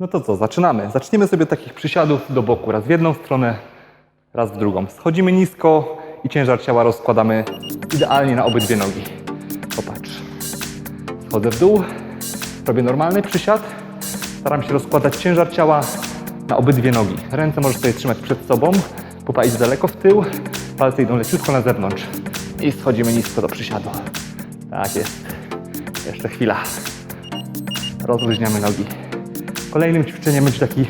No to co, zaczynamy. Zaczniemy sobie takich przysiadów do boku. Raz w jedną stronę, raz w drugą. Schodzimy nisko i ciężar ciała rozkładamy idealnie na obydwie nogi. Popatrz. Schodzę w dół, robię normalny przysiad. Staram się rozkładać ciężar ciała na obydwie nogi. Ręce możesz sobie trzymać przed sobą, pupa idź daleko w tył, palce idą leciutko na zewnątrz. I schodzimy nisko do przysiadu. Tak jest. Jeszcze chwila. Rozluźniamy nogi. Kolejnym ćwiczeniem będzie taki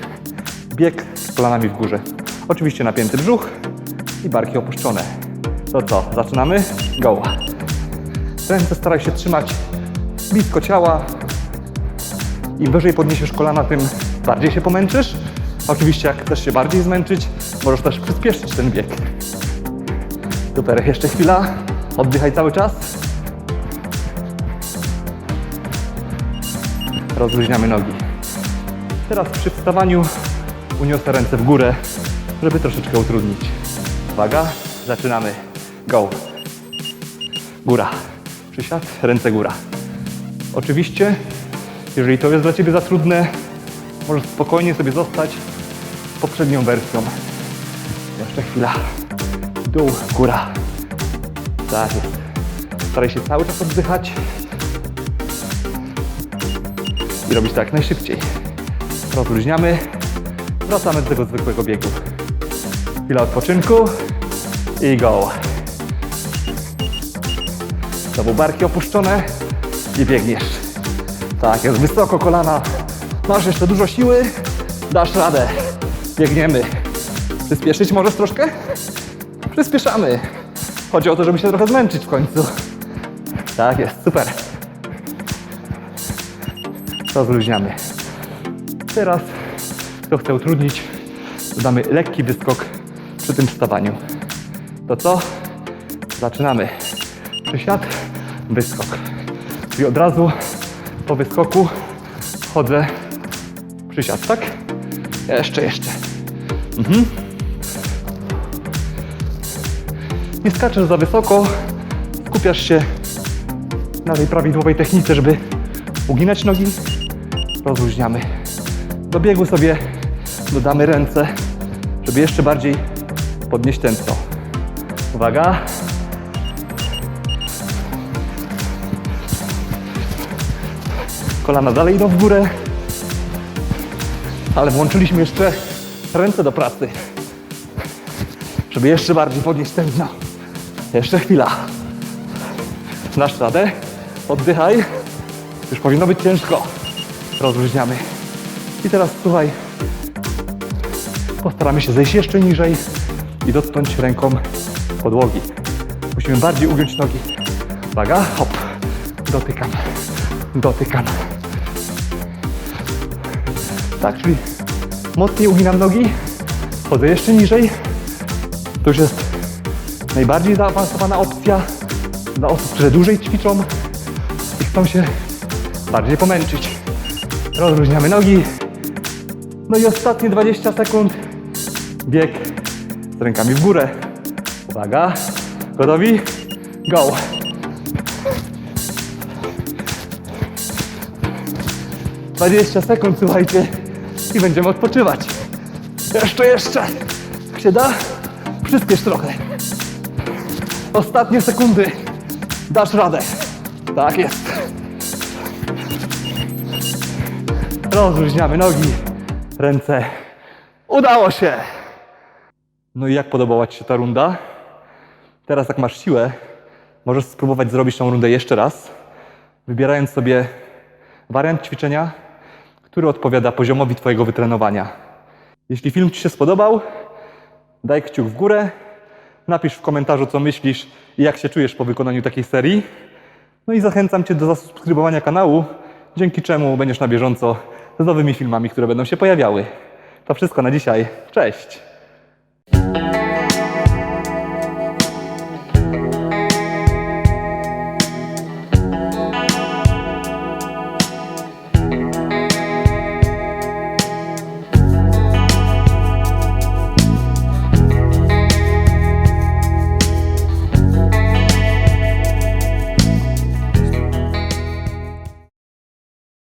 bieg z kolanami w górze. Oczywiście napięty brzuch i barki opuszczone. To co, zaczynamy? Go! Ręce staraj się trzymać blisko ciała. Im wyżej podniesiesz kolana, tym bardziej się pomęczysz. Oczywiście jak chcesz się bardziej zmęczyć, możesz też przyspieszyć ten bieg. Super, jeszcze chwila. Oddychaj cały czas. Rozluźniamy nogi. Teraz przy wstawaniu uniosę ręce w górę, żeby troszeczkę utrudnić. Uwaga, zaczynamy. Go. Góra. Przysiad, ręce góra. Oczywiście, jeżeli to jest dla Ciebie za trudne, możesz spokojnie sobie zostać z poprzednią wersją. Jeszcze chwila. Dół, góra. Tak jest. Staraj się cały czas oddychać i robić tak najszybciej. Rozluźniamy. Wracamy do tego zwykłego biegu. Chwila odpoczynku i go. Znowu barki opuszczone i biegniesz. Tak, jest wysoko kolana. Masz jeszcze dużo siły, dasz radę. Biegniemy. Przyspieszyć możesz troszkę? Przyspieszamy. Chodzi o to, żeby się trochę zmęczyć w końcu. Tak jest, super. Rozluźniamy. Teraz, kto chce utrudnić, dodamy lekki wyskok przy tym wstawaniu. To co? Zaczynamy. Przysiad, wyskok. Czyli od razu po wyskoku wchodzę przysiad, tak? Jeszcze, jeszcze. Mhm. Nie skaczesz za wysoko, skupiasz się na tej prawidłowej technice, żeby uginać nogi, rozluźniamy. Do biegu sobie dodamy ręce, żeby jeszcze bardziej podnieść tętno. Uwaga. Kolana dalej idą w górę, ale włączyliśmy jeszcze ręce do pracy, żeby jeszcze bardziej podnieść tętno. Jeszcze chwila. Dasz radę? Oddychaj. Już powinno być ciężko. Rozluźniamy. I teraz słuchaj. Postaramy się zejść jeszcze niżej i dotknąć ręką podłogi. Musimy bardziej ugiąć nogi. Uwaga, hop. Dotykam. Dotykam. Tak, czyli mocniej uginam nogi. Chodzę jeszcze niżej. To już jest najbardziej zaawansowana opcja dla osób, które dłużej ćwiczą i chcą się bardziej pomęczyć. Rozluźniamy nogi. No i ostatnie 20 sekund. Bieg z rękami w górę. Uwaga. Gotowi? Go. Dwadzieścia sekund, słuchajcie, i będziemy odpoczywać. Jeszcze, jeszcze. Jak się da? Przyspiesz trochę. Ostatnie sekundy. Dasz radę. Tak jest. Rozluźniamy nogi, ręce. Udało się! No i jak podobała Ci się ta runda? Teraz jak masz siłę, możesz spróbować zrobić tą rundę jeszcze raz, wybierając sobie wariant ćwiczenia, który odpowiada poziomowi Twojego wytrenowania. Jeśli film Ci się spodobał, daj kciuk w górę, napisz w komentarzu, co myślisz i jak się czujesz po wykonaniu takiej serii. No i zachęcam Cię do zasubskrybowania kanału, dzięki czemu będziesz na bieżąco z nowymi filmami, które będą się pojawiały. To wszystko na dzisiaj. Cześć!